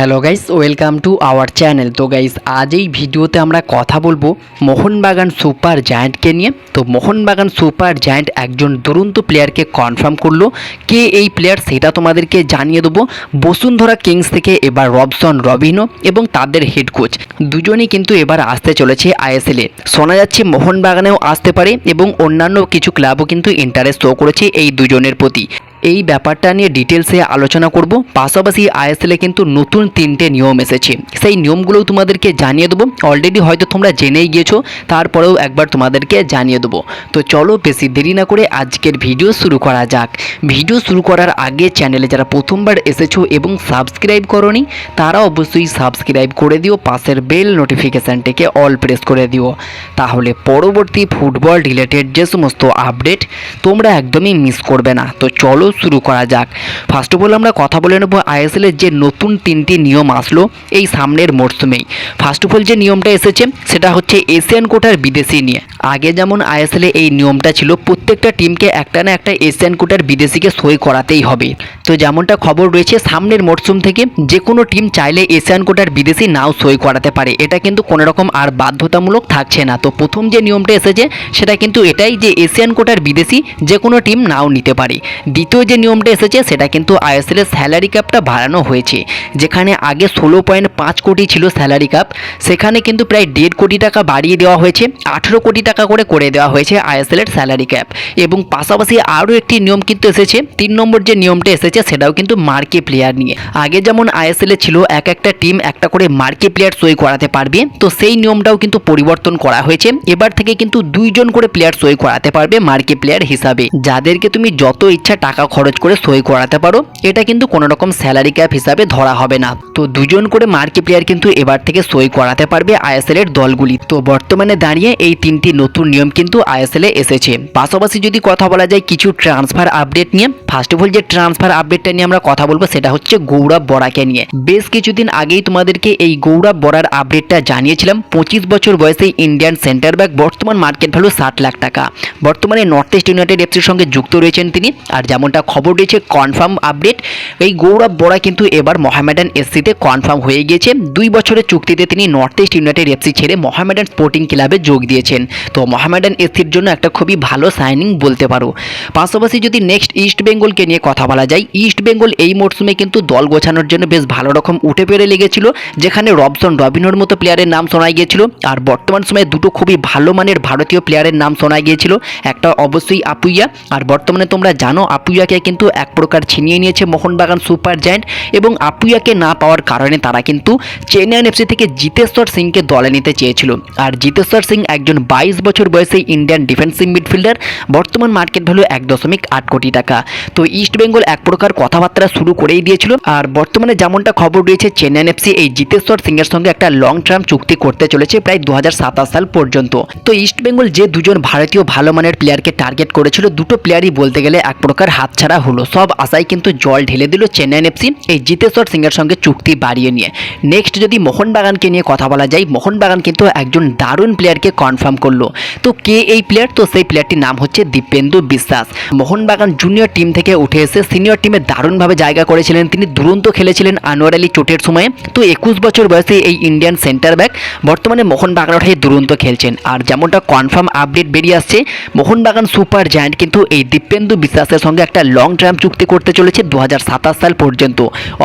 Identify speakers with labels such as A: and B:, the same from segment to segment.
A: Hello guys, welcome to our channel. তো guys, আজ এই ভিডিওতে আমরা কথা বলব মোহনবাগান সুপার জায়ান্টকে নিয়ে। তো মোহনবাগান সুপার জায়ান্ট একজন দুরন্ত প্লেয়ারকে কনফার্ম করল। কে এই প্লেয়ার সেটা তোমাদেরকে জানিয়ে দেবো। বসুন্ধরা কিংস থেকে এবার রবসন, রবিনো এবং তাদের হেড কোচ দুজনেই কিন্তু এবার আসতে চলেছে আইএসএলে শোনা যাচ্ছে মোহনবাগানেও আসতে পারে এবং অন্যান্য কিছু ক্লাবও কিন্তু ইন্টারেস্ট শো করেছে এই দুজনের প্রতি। এই ব্যাপারটা নিয়ে ডিটেলসে আলোচনা করব। পাশাপাশি আইএসএলে কিন্তু নতুন তিনটে নিয়ম এসেছে। সেই নিয়মগুলোও তোমাদেরকে জানিয়ে দেবো। অলরেডি হয়তো তোমরা জেনেই গিয়েছো, তারপরেও একবার তোমাদেরকে জানিয়ে দেবো। তো চলো বেশি দেরি না করে আজকের ভিডিও শুরু করা যাক। ভিডিও শুরু করার আগে চ্যানেলে যারা প্রথমবার এসেছ এবং সাবস্ক্রাইব করনি, তারা অবশ্যই সাবস্ক্রাইব করে দিও, পাশের বেল নোটিফিকেশানটিকে অল প্রেস করে দিও। তাহলে পরবর্তী ফুটবল রিলেটেড যে সমস্ত আপডেট তোমরা একদমই মিস করবে না। তো চলো শুরু করা যাক। ফার্স্ট অফ অল আমরা কথা বলে নেব আইএসএল এর যে নতুন তিনটি নিয়ম আসলো এই সামনের মরশুমেই ফার্স্ট অফ অল যে নিয়মটা এসেছে, সেটা হচ্ছে এশিয়ান কোটার বিদেশি নিয়ে। আগে যেমন আইএসএল এই নিয়মটা ছিল, প্রত্যেকটা টিমকে একটা না একটা এশিয়ান কোটার বিদেশিকে সই করাতেই হবে। তো যেমনটা খবর রয়েছে, সামনের মরশুম থেকে যে কোনো টিম চাইলে এশিয়ান কোটার বিদেশি নাও সই করাতে পারে। এটা কিন্তু কোনো রকম আর বাধ্যতামূলক থাকছে না। তো প্রথম যে নিয়মটা এসেছে, সেটা কিন্তু এটাই যে এশিয়ান কোটার বিদেশি যে কোনো টিম নাও নিতে পারে। দ্বিতীয় যে নিয়মটা এসেছে, সেটা কিন্তু আইএসএলের স্যালারি ক্যাপটা বাড়ানো হয়েছে। যেখানে আগে ষোলো পয়েন্ট পাঁচ কোটি ছিল স্যালারি ক্যাপ সেখানে কিন্তু প্রায় দেড় কোটি টাকা বাড়িয়ে দেওয়া হয়েছে, আঠেরো কোটি টাকা করে করে দেওয়া হয়েছে আইএসএলের স্যালারি ক্যাপ এবং পাশাপাশি আরও একটি নিয়ম কিন্তু এসেছে, তিন নম্বর যে নিয়মটা এসেছে, সেটাও কিন্তু মার্কে প্লেয়ার নিয়ে। আগে যেমন আইএসএলে ছিল, এক একটা টিম একটা করে মার্কে প্লেয়ার সই করাতে পারবে, তো সেই নিয়মটাও কিন্তু পরিবর্তন করা হয়েছে। এবার থেকে কিন্তু দুইজন করে প্লেয়ার সই করাতে পারবে মার্কে প্লেয়ার হিসাবে। যাদেরকে তুমি যত ইচ্ছা টাকা খরচ করে সই করাতে পারো। এটা কিন্তু কোনো রকম স্যালারি ক্যাপ হিসাবে ধরা হবে না। তো দুজন করে মার্কে প্লেয়ার কিন্তু এবার থেকে সই করাতে পারবে আইএসএল এর দলগুলি। তো বর্তমানে দাঁড়িয়ে এই তিনটি নতুন নিয়ম কিন্তু আইএসএল এ এসেছে। পাশাপাশি যদি কথা বলা যায় কিছু ট্রান্সফার আপডেট নিয়ে ফার্স্ট অফ অল যে ট্রান্সফার আপডেটটা নিয়ে আমরা কথা বলব সেটা হচ্ছে গৌরব বরাকে নিয়ে। বেশ কিছুদিন আগেই তোমাদেরকে এই গৌরব বরার আপডেটটা জানিয়েছিলাম। পঁচিশ বছর বয়সে ইন্ডিয়ান সেন্টার ব্যাক বর্তমান মার্কেট ভ্যালু ষাট লাখ টাকা। বর্তমানে নর্থ ইস্ট ইউনাইটেড এফসির সঙ্গে যুক্ত রয়েছেন তিনি। আর যেমনটা খবর রয়েছে কনফার্ম আপডেট এই গৌরব বরা কিন্তু এবার মহামেডান এসসিতে কনফার্ম হয়ে গিয়েছে। দুই বছরের চুক্তিতে তিনি নর্থ ইস্ট ইউনাইটেড এফসি ছেড়ে মহামেডান স্পোর্টিং ক্লাবে যোগ দিয়েছেন। তো মহামেডান এসসির জন্য একটা খুবই ভালো সাইনিং বলতে পারো। পাশাপাশি যদি নেক্সট ইস্ট বেঙ্গলকে নিয়ে কথা বলা যায় ইস্ট বেঙ্গল এই মরশুমে কিন্তু দল গোছানোর জন্য বেশ ভালো রকম উঠে পেরে লেগেছিল, যেখানে রবসন রবিনোর মতো প্লেয়ারের নাম শোনা গিয়েছিল। আর বর্তমান সময়ে দুটো খুবই ভালো মানের ভারতীয় প্লেয়ারের নাম শোনা গিয়েছিল, একটা অবশ্যই আপুইয়া আর বর্তমানে তোমরা জানো আপুইয়াকে কিন্তু এক প্রকার ছিনিয়ে নিয়েছে মোহনবাগান সুপার জায়েন্ট এবং আপুইয়াকে না পাওয়ার কারণে তারা কিন্তু চেন্নাইন এফসি থেকে জিতেশ্বর সিংকে দলে নিতে চেয়েছিল। আর জিতেশ্বর সিং একজন বাইশ বছর বয়সে ইন্ডিয়ান ডিফেন্সিভ মিডফিল্ডার, বর্তমান মার্কেট ভ্যালু এক দশমিক আট কোটি টাকা। তো ইস্ট বেঙ্গল এক প্রকার কথাবার্তা শুরু করেই দিয়েছিল। আর বর্তমানে যেমনটা খবর রয়েছে, চেন্নাইন এফসি এই জিতেশ্বর সিংয়ের সঙ্গে একটা লং টার্ম চুক্তি করতে চলেছে প্রায় দু হাজার সাতাশ সাল পর্যন্ত। তো ইস্ট বেঙ্গল যে দুজন ভারতীয় ভালো মানের প্লেয়ারকে টার্গেট করেছিল, দুটো প্লেয়ারই বলতে গেলে এক প্রকার হাতছাড়া হলো, সব আশায় কিন্তু জল ঢেলে দিল চেন্নাইন এফসি, এই জিতেশ্বর সিংয়ের সঙ্গে চুক্তি বাড়িয়ে নিয়ে। নেক্সট যদি মোহনবাগানকে নিয়ে কথা বলা যায়, মোহনবাগান কিন্তু একজন দারুণ প্লেয়ারকে কনফার্ম করল। তো কে এই প্লেয়ার তো সেই প্লেয়ারটির নাম হচ্ছে দীপেন্দু বিশ্বাস। মোহনবাগান জুনিয়র টিম থেকে উঠে এসে সিনিয়র টিমে দারুণভাবে জায়গা করেছিলেন। তিনি দুরন্ত খেলেছিলেন আনোয়ার আলী চোটের সময়ে। তো একুশ বছর বয়সে এই ইন্ডিয়ান সেন্টার ব্যাক বর্তমানে মোহনবাগান হয়ে দুরন্ত খেলছেন। আর যেমনটা কনফার্ম আপডেট বেরিয়ে আসছে, মোহনবাগান সুপার জায়ান্ট কিন্তু এই দীপেন্দু বিশ্বাসের সঙ্গে একটা লং টার্ম চুক্তি করতে চলেছে দু হাজার সাতাশ সাল পর্যন্ত।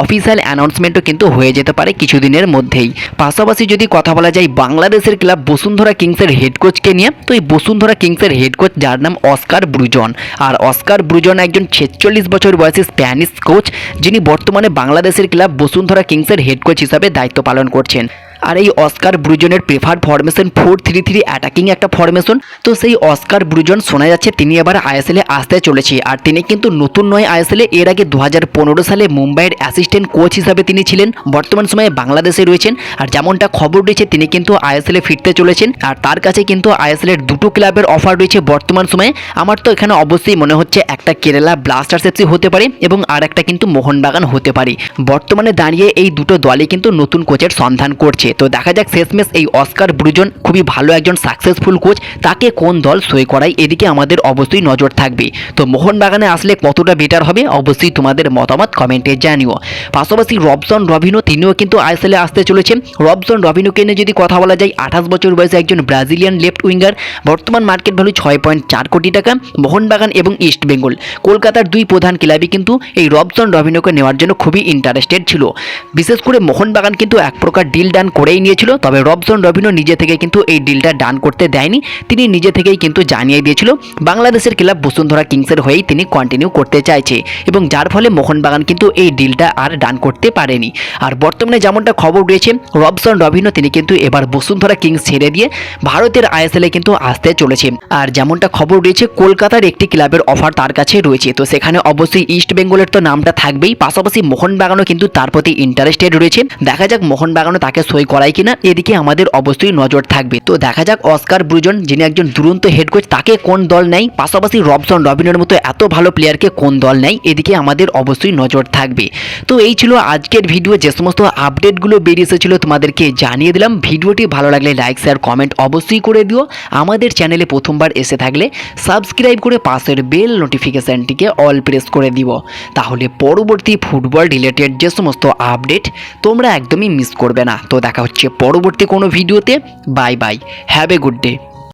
A: অফিসিয়াল অ্যানাউন্সমেন্টও কিন্তু হয়ে যেতে পারে কিছুদিনের মধ্যেই। পাশাপাশি যদি কথা বলা যায় বাংলাদেশের ক্লাব বসুন্ধরা কিংসের হেড কোচকে নিয়ে, তো এই বসুন্ধরা কিংসের হেড কোচ যার নাম অস্কার ব্রুজন। আর অস্কার ব্রুজন একজন ছেচল্লিশ বছর বয়সী স্প্যানিশ কোচ যিনি বর্তমানে বাংলাদেশের ক্লাব বসুন্ধরা কিংসের হেড কোচ হিসাবে দায়িত্ব পালন করছেন। আর এই Oscar ব্রুজনের prefer formation four three three attacking একটা ফরমেশন, তো সেই অস্কার ব্রুজন শোনা যাচ্ছে তিনি এবার আইএসএলে আসতে চলেছে, আর তিনি কিন্তু নতুন নয় আইএসএলে, এর আগে দু হাজার পনেরো সালে মুম্বাইয়ের অ্যাসিস্ট্যান্ট কোচ হিসাবে তিনি ছিলেন, বর্তমান সময়ে বাংলাদেশে রয়েছেন, আর যেমনটা খবর রয়েছে তিনি কিন্তু আইএসএলে ফিরতে চলেছেন, আর তার কাছে কিন্তু আইএসএলের দুটো ক্লাবের অফার রয়েছে বর্তমান সময়ে, আমার তো এখানে অবশ্যই মনে হচ্ছে একটা কেরালা ব্লাস্টার্স এফসি হতে পারে, এবং আর একটা কিন্তু মোহনবাগান হতে পারে, বর্তমানে দাঁড়িয়ে এই দুটো দলই কিন্তু নতুন কোচের সন্ধান করছে তো দেখা যাক শেষমেশ এই অস্কার ব্রুজন খুবই ভালো একজন সাকসেসফুল কোচ তাকে কোন দল সই করায়? এদিকে আমাদের অবশ্যই নজর থাকবে। তো মোহনবাগানে আসলে কতটা বেটার হবে? অবশ্যই তোমাদের মতামত কমেন্টে জানিও। পাশাপাশি রবসন রবিনো তিনিও কিন্তু আইএসএলে আসতে চলেছেন। রবসন রবিনোকে নিয়ে যদি কথা বলা যায়, আঠাশ বছর বয়সে একজন ব্রাজিলিয়ান লেফট উইঙ্গার বর্তমান মার্কেট ভ্যালু ছয় পয়েন্ট চার কোটি টাকা, মোহনবাগান এবং ইস্ট বেঙ্গল কলকাতার দুই প্রধান ক্লাবই কিন্তু এই রবসন রবিনোকে নেওয়ার জন্য খুবই ইন্টারেস্টেড ছিল। বিশেষ করে মোহনবাগান কিন্তু এক প্রকার ডিল ডান করেই নিয়েছিল, তবে রবসন রবিনো নিজে থেকে কিন্তু এই ডিলটা ডান করতে দেয়নি। তিনি নিজে থেকেই কিন্তু জানিয়ে দিয়েছিল, বাংলাদেশের ক্লাব বসুন্ধরা কিংসের হয়েই তিনি কন্টিনিউ করতে চাইছে, এবং যার ফলে মোহনবাগান কিন্তু এই ডিলটা আর ডান করতে পারেনি। আর বর্তমানে যেমনটা খবর রয়েছে রবসন রবিনো তিনি কিন্তু এবার বসুন্ধরা কিংস ছেড়ে দিয়ে ভারতের আইএসএলে কিন্তু আসতে চলেছে। আর যেমনটা খবর রয়েছে, কলকাতার একটি ক্লাবের অফার তার কাছে রয়েছে, তো সেখানে অবশ্যই ইস্ট বেঙ্গলের তো নামটা থাকবেই, পাশাপাশি মোহনবাগানও কিন্তু তার প্রতি ইন্টারেস্টেড রয়েছে। দেখা যাক মোহনবাগানও তাকে সই করায় কিনা, এদিকে আমাদের অবশ্যই নজর থাকবে। তো দেখা যাক অস্কার ব্রুজন, যিনি একজন দুরন্ত হেড কোচ তাকে কোন দল নেয়? পাশাপাশি রবসন রবিনের মতো এত ভালো প্লেয়ারকে কোন দল নেয়? এদিকে আমাদের অবশ্যই নজর থাকবে। তো এই ছিল আজকের ভিডিও যে সমস্ত আপডেটগুলো বেরিয়ে এসেছিল তোমাদেরকে জানিয়ে দিলাম। ভিডিওটি ভালো লাগলে লাইক শেয়ার কমেন্ট অবশ্যই করে দিও। আমাদের চ্যানেলে প্রথমবার এসে থাকলে সাবস্ক্রাইব করে পাশের বেল নোটিফিকেশানটিকে অল প্রেস করে দিব তাহলে পরবর্তী ফুটবল রিলেটেড যে সমস্ত আপডেট তোমরা একদমই মিস করবে না। তো দেখা হচ্ছে পরবর্তী কোনো ভিডিওতে। Bye bye have a good day